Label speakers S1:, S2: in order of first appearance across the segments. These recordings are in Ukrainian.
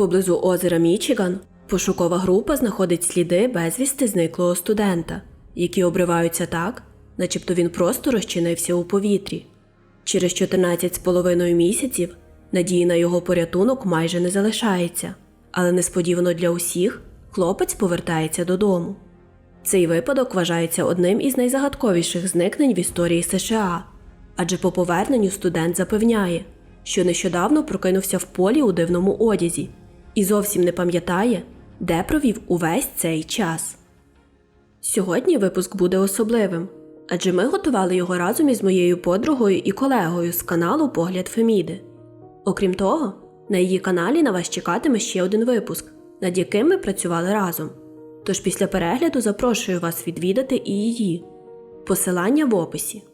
S1: Поблизу озера Мічиган пошукова група знаходить сліди безвісти зниклого студента, які обриваються так, начебто він просто розчинився у повітрі. Через 14 з половиною місяців надії на його порятунок майже не залишається, але несподівано для усіх хлопець повертається додому. Цей випадок вважається одним із найзагадковіших зникнень в історії США, адже по поверненню студент запевняє, що нещодавно прокинувся в полі у дивному одязі і зовсім не пам'ятає, де провів увесь цей час. Сьогодні випуск буде особливим, адже ми готували його разом із моєю подругою і колегою з каналу Погляд Феміди. Окрім того, на її каналі на вас чекатиме ще один випуск, над яким ми працювали разом. Тож після перегляду запрошую вас відвідати і її. Посилання в описі. –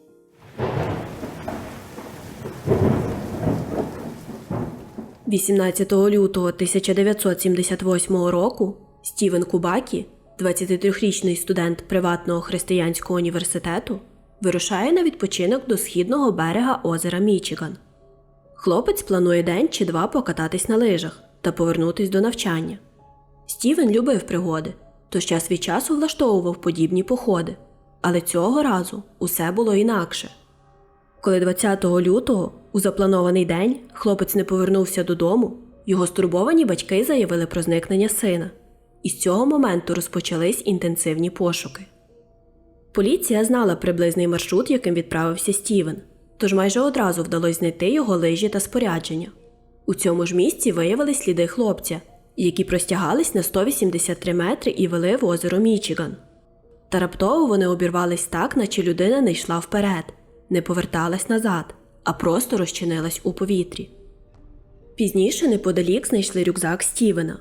S1: 18 лютого 1978 року Стівен Кубакі, 23-річний студент приватного християнського університету, вирушає на відпочинок до східного берега озера Мічиган. Хлопець планує день чи два покататись на лижах та повернутись до навчання. Стівен любив пригоди, тож час від часу влаштовував подібні походи, але цього разу усе було інакше. Коли 20 лютого, у запланований день, хлопець не повернувся додому, його стурбовані батьки заявили про зникнення сина, і з цього моменту розпочались інтенсивні пошуки. Поліція знала приблизний маршрут, яким відправився Стівен, тож майже одразу вдалося знайти його лижі та спорядження. У цьому ж місці виявили сліди хлопця, які простягались на 183 метри і вели в озеро Мічиган. Та раптово вони обірвались так, наче людина не йшла вперед, не поверталась назад, а просто розчинилась у повітрі. Пізніше неподалік знайшли рюкзак Стівена.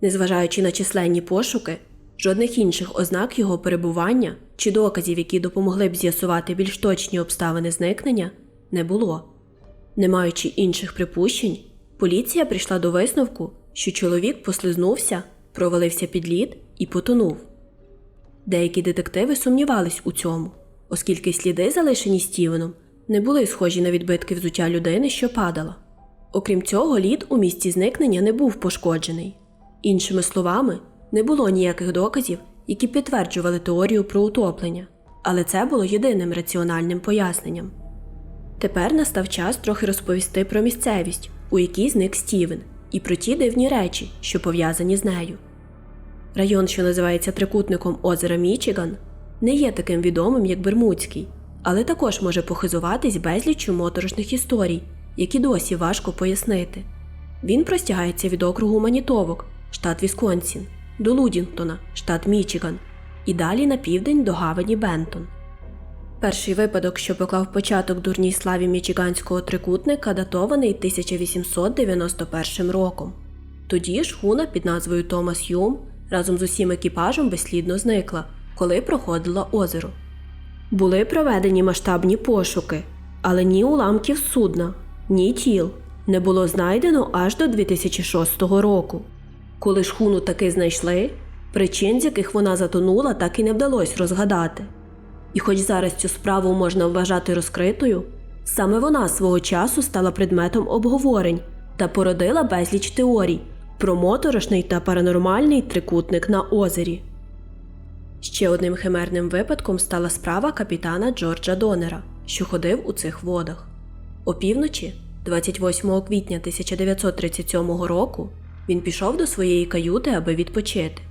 S1: Незважаючи на численні пошуки, жодних інших ознак його перебування чи доказів, які допомогли б з'ясувати більш точні обставини зникнення, не було. Не маючи інших припущень, поліція прийшла до висновку, що чоловік послизнувся, провалився під лід і потонув. Деякі детективи сумнівались у цьому, оскільки сліди, залишені Стівеном, не були схожі на відбитки взуття людини, що падала. Окрім цього, лід у місці зникнення не був пошкоджений. Іншими словами, не було ніяких доказів, які підтверджували теорію про утоплення, але це було єдиним раціональним поясненням. Тепер настав час трохи розповісти про місцевість, у якій зник Стівен, і про ті дивні речі, що пов'язані з нею. Район, що називається трикутником озера Мічиган, не є таким відомим, як Бермудський, але також може похизуватись безліччю моторошних історій, які досі важко пояснити. Він простягається від округу Манітовок, штат Вісконсін, до Лудінгтона, штат Мічиган, і далі на південь до гавані Бентон. Перший випадок, що поклав початок дурній славі мічиганського трикутника, датований 1891 роком. Тоді ж хуна під назвою Томас Юм разом з усім екіпажем безслідно зникла, коли проходила озеро. Були проведені масштабні пошуки, але ні уламків судна, ні тіл не було знайдено аж до 2006 року. Коли ж хуну таки знайшли, причин, з яких вона затонула, так і не вдалося розгадати. І хоч зараз цю справу можна вважати розкритою, саме вона свого часу стала предметом обговорень та породила безліч теорій про моторошний та паранормальний трикутник на озері. Ще одним химерним випадком стала справа капітана Джорджа Донера, що ходив у цих водах. Опівночі, 28 квітня 1937 року, він пішов до своєї каюти, аби відпочити.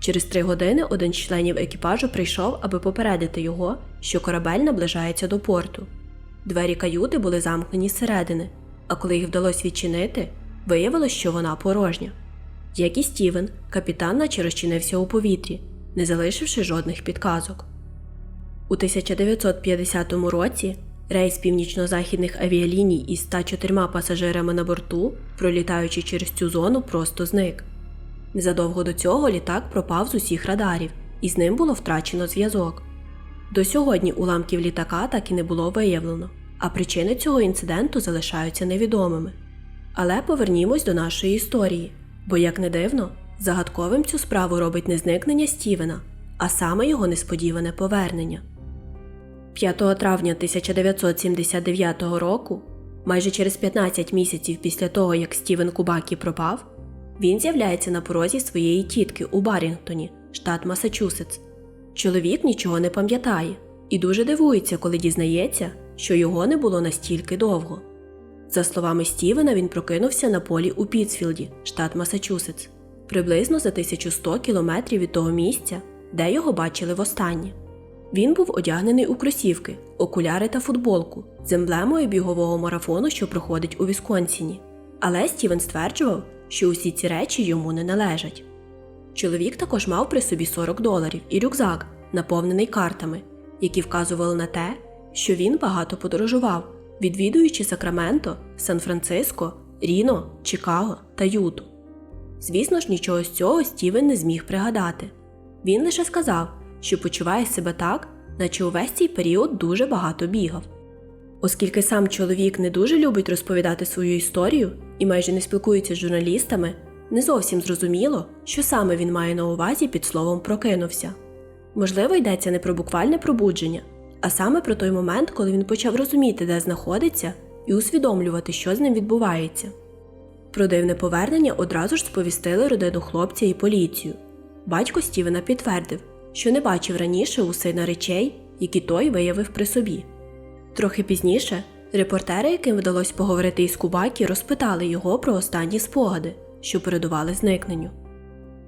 S1: Через три години один з членів екіпажу прийшов, аби попередити його, що корабель наближається до порту. Двері каюти були замкнені зсередини, а коли їх вдалося відчинити, виявилось, що вона порожня. Як і Стівен, капітан наче розчинився у повітрі, не залишивши жодних підказок. У 1950 році рейс північно-західних авіаліній із 104 пасажирами на борту, пролітаючи через цю зону, просто зник. Незадовго до цього літак пропав з усіх радарів, і з ним було втрачено зв'язок. До сьогодні уламків літака так і не було виявлено, а причини цього інциденту залишаються невідомими. Але повернімось до нашої історії, бо, як не дивно, загадковим цю справу робить не зникнення Стівена, а саме його несподіване повернення. 5 травня 1979 року, майже через 15 місяців після того, як Стівен Кубакі пропав, Він з'являється на порозі своєї тітки у Барінгтоні, штат Масачусетс. Чоловік нічого не пам'ятає і дуже дивується, коли дізнається, що його не було настільки довго. За словами Стівена, він прокинувся на полі у Пітсфілді, штат Масачусетс, приблизно за 1100 кілометрів від того місця, де його бачили востаннє. Він був одягнений у кросівки, окуляри та футболку з емблемою бігового марафону, що проходить у Вісконсіні. Але Стівен стверджував, що усі ці речі йому не належать. Чоловік також мав при собі 40 доларів і рюкзак, наповнений картами, які вказували на те, що він багато подорожував, відвідуючи Сакраменто, Сан-Франциско, Ріно, Чикаго та Юту. Звісно ж, нічого з цього Стівен не зміг пригадати. Він лише сказав, що почуває себе так, наче увесь цей період дуже багато бігав. Оскільки сам чоловік не дуже любить розповідати свою історію і майже не спілкується з журналістами, не зовсім зрозуміло, що саме він має на увазі під словом прокинувся. Можливо, йдеться не про буквальне пробудження, а саме про той момент, коли він почав розуміти, де знаходиться, і усвідомлювати, що з ним відбувається. Про дивне повернення одразу ж сповістили родину хлопця і поліцію. Батько Стівена підтвердив, що не бачив раніше у сина речей, які той виявив при собі. Трохи пізніше репортери, яким вдалося поговорити із Кубакі, розпитали його про останні спогади, що передували зникненню.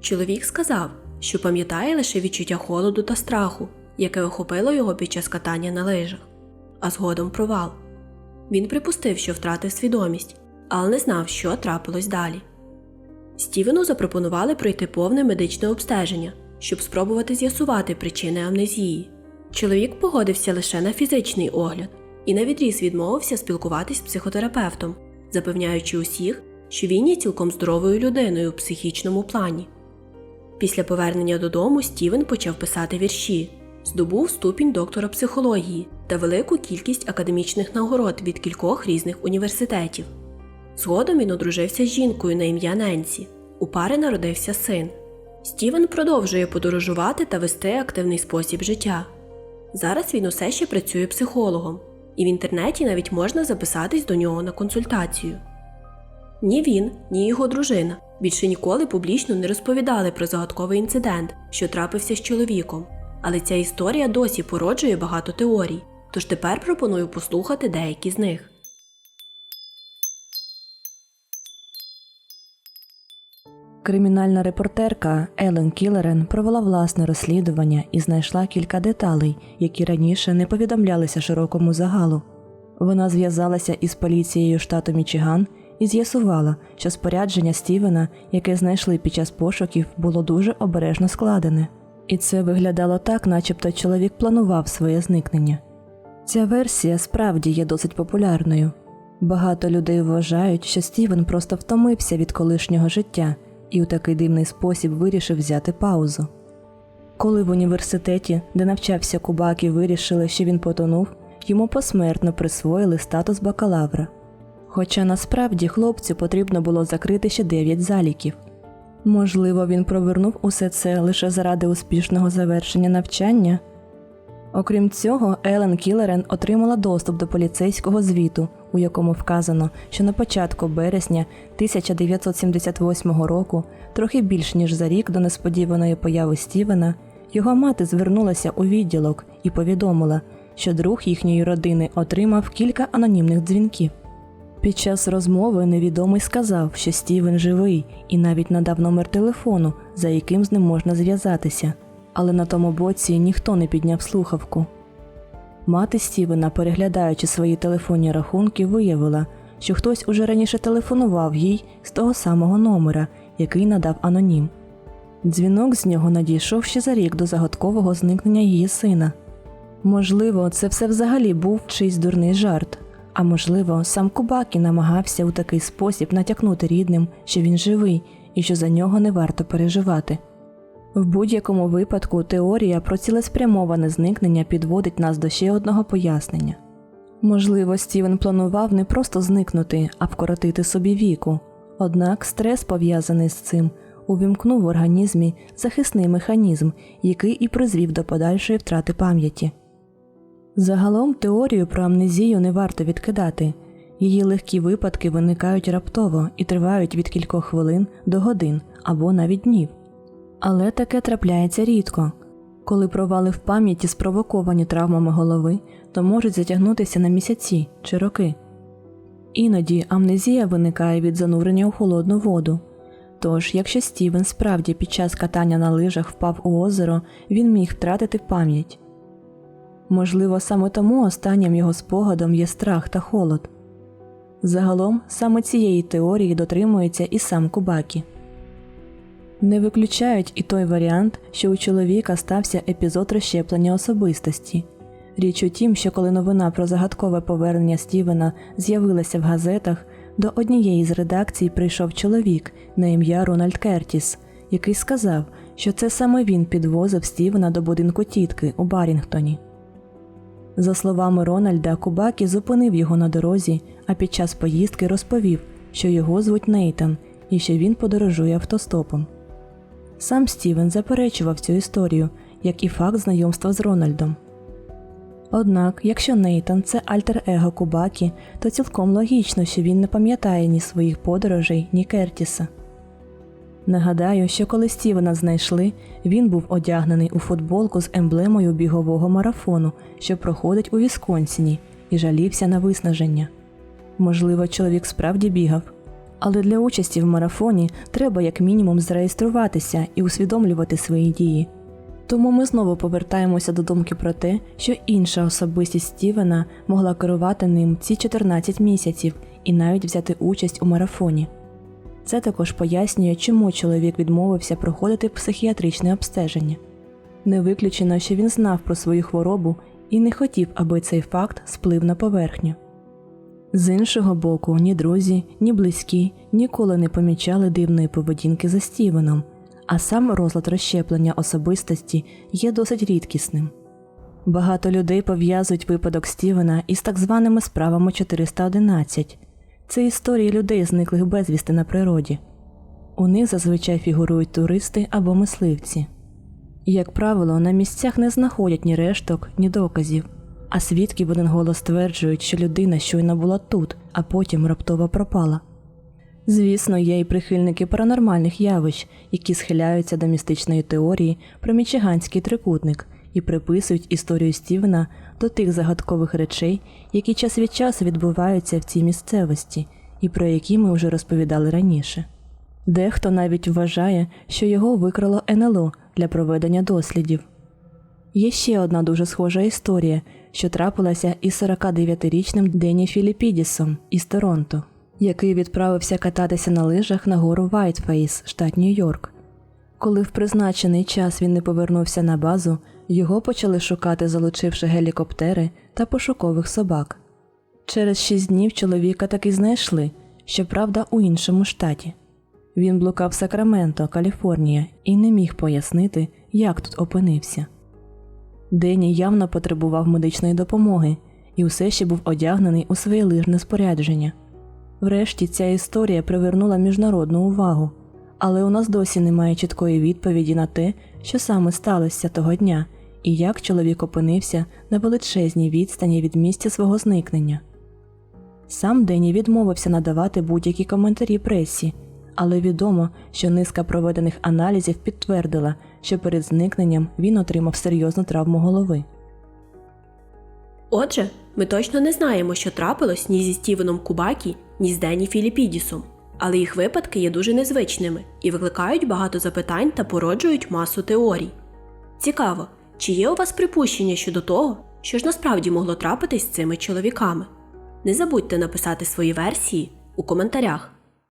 S1: Чоловік сказав, що пам'ятає лише відчуття холоду та страху, яке охопило його під час катання на лижах, а згодом провал. Він припустив, що втратив свідомість, але не знав, що трапилось далі. Стівену запропонували пройти повне медичне обстеження, щоб спробувати з'ясувати причини амнезії. Чоловік погодився лише на фізичний огляд і навідріз відмовився спілкуватись з психотерапевтом, запевняючи усіх, що він є цілком здоровою людиною у психічному плані. Після повернення додому Стівен почав писати вірші, здобув ступінь доктора психології та велику кількість академічних нагород від кількох різних університетів. Згодом він одружився з жінкою на ім'я Ненсі. У пари народився син. Стівен продовжує подорожувати та вести активний спосіб життя. Зараз він усе ще працює психологом, і в інтернеті навіть можна записатись до нього на консультацію. Ні він, ні його дружина більше ніколи публічно не розповідали про загадковий інцидент, що трапився з чоловіком, але ця історія досі породжує багато теорій, тож тепер пропоную послухати деякі з них.
S2: Кримінальна репортерка Елен Кілерен провела власне розслідування і знайшла кілька деталей, які раніше не повідомлялися широкому загалу. Вона зв'язалася із поліцією штату Мічиган і з'ясувала, що спорядження Стівена, яке знайшли під час пошуків, було дуже обережно складене. І це виглядало так, начебто чоловік планував своє зникнення. Ця версія справді є досить популярною. Багато людей вважають, що Стівен просто втомився від колишнього життя і у такий дивний спосіб вирішив взяти паузу. Коли в університеті, де навчався Кубакі, вирішили, що він потонув, йому посмертно присвоїли статус бакалавра. Хоча насправді хлопцю потрібно було закрити ще 9 заліків. Можливо, він провернув усе це лише заради успішного завершення навчання. Окрім цього, Елен Кілерен отримала доступ до поліцейського звіту, у якому вказано, що на початку березня 1978 року, трохи більш ніж за рік до несподіваної появи Стівена, його мати звернулася у відділок і повідомила, що друг їхньої родини отримав кілька анонімних дзвінків. Під час розмови невідомий сказав, що Стівен живий, і навіть надав номер телефону, за яким з ним можна зв'язатися, але на тому боці ніхто не підняв слухавку. Мати Стівена, переглядаючи свої телефонні рахунки, виявила, що хтось уже раніше телефонував їй з того самого номера, який надав анонім. Дзвінок з нього надійшов ще за рік до загадкового зникнення її сина. Можливо, це все взагалі був чийсь дурний жарт, а можливо, сам Кубакі намагався у такий спосіб натякнути рідним, що він живий і що за нього не варто переживати. В будь-якому випадку теорія про цілеспрямоване зникнення підводить нас до ще одного пояснення. Можливо, Стівен планував не просто зникнути, а вкоротити собі віку. Однак стрес, пов'язаний з цим, увімкнув в організмі захисний механізм, який і призвів до подальшої втрати пам'яті. Загалом теорію про амнезію не варто відкидати. Її легкі випадки виникають раптово і тривають від кількох хвилин до годин або навіть днів. Але таке трапляється рідко. Коли провали в пам'яті спровоковані травмами голови, то можуть затягнутися на місяці чи роки. Іноді амнезія виникає від занурення у холодну воду. Тож, якщо Стівен справді під час катання на лижах впав у озеро, він міг втратити пам'ять. Можливо, саме тому останнім його спогадом є страх та холод. Загалом саме цієї теорії дотримується і сам Кубакі. Не виключають і той варіант, що у чоловіка стався епізод розщеплення особистості. Річ у тім, що коли новина про загадкове повернення Стівена з'явилася в газетах, до однієї з редакцій прийшов чоловік на ім'я Рональд Кертіс, який сказав, що це саме він підвозив Стівена до будинку тітки у Барінгтоні. За словами Рональда, Кубакі зупинив його на дорозі, а під час поїздки розповів, що його звуть Нейтан і що він подорожує автостопом. Сам Стівен заперечував цю історію, як і факт знайомства з Рональдом. Однак, якщо Нейтан це альтер-его Кубакі, то цілком логічно, що він не пам'ятає ні своїх подорожей, ні Кертіса. Нагадаю, що коли Стівена знайшли, він був одягнений у футболку з емблемою бігового марафону, що проходить у Вісконсіні, і жалівся на виснаження. Можливо, чоловік справді бігав, але для участі в марафоні треба як мінімум зареєструватися і усвідомлювати свої дії. Тому ми знову повертаємося до думки про те, що інша особистість Стівена могла керувати ним ці 14 місяців і навіть взяти участь у марафоні. Це також пояснює, чому чоловік відмовився проходити психіатричне обстеження. Не виключено, що він знав про свою хворобу і не хотів, аби цей факт сплив на поверхню. З іншого боку, ні друзі, ні близькі ніколи не помічали дивної поведінки за Стівеном, а сам розлад розщеплення особистості є досить рідкісним. Багато людей пов'язують випадок Стівена із так званими справами 411 це історії людей, зниклих безвісти на природі. У них зазвичай фігурують туристи або мисливці. Як правило, на місцях не знаходять ні решток, ні доказів, а свідки в один голос стверджують, що людина щойно була тут, а потім раптово пропала. Звісно, є і прихильники паранормальних явищ, які схиляються до містичної теорії про мічиганський трикутник і приписують історію Стівена до тих загадкових речей, які час від часу відбуваються в цій місцевості, і про які ми вже розповідали раніше. Дехто навіть вважає, що його викрало НЛО для проведення дослідів. Є ще одна дуже схожа історія, що трапилася із 49-річним Дені Філіпідісом із Торонто, який відправився кататися на лижах на гору Вайтфейс, штат Нью-Йорк. Коли в призначений час він не повернувся на базу, його почали шукати, залучивши гелікоптери та пошукових собак. Через шість днів чоловіка таки знайшли, щоправда, у іншому штаті. Він блукав Сакраменто, Каліфорнія, і не міг пояснити, як тут опинився. Дені явно потребував медичної допомоги і все ще був одягнений у своє лижне спорядження. Врешті ця історія привернула міжнародну увагу, але у нас досі немає чіткої відповіді на те, що саме сталося того дня і як чоловік опинився на величезній відстані від місця свого зникнення. Сам Дені відмовився надавати будь-які коментарі пресі, але відомо, що низка проведених аналізів підтвердила, що перед зникненням він отримав серйозну травму голови.
S1: Отже, ми точно не знаємо, що трапилось ні зі Стівеном Кубакі, ні з Дені Філіпідісом, але їх випадки є дуже незвичними і викликають багато запитань та породжують масу теорій. Цікаво, чи є у вас припущення щодо того, що ж насправді могло трапитись з цими чоловіками? Не забудьте написати свої версії у коментарях.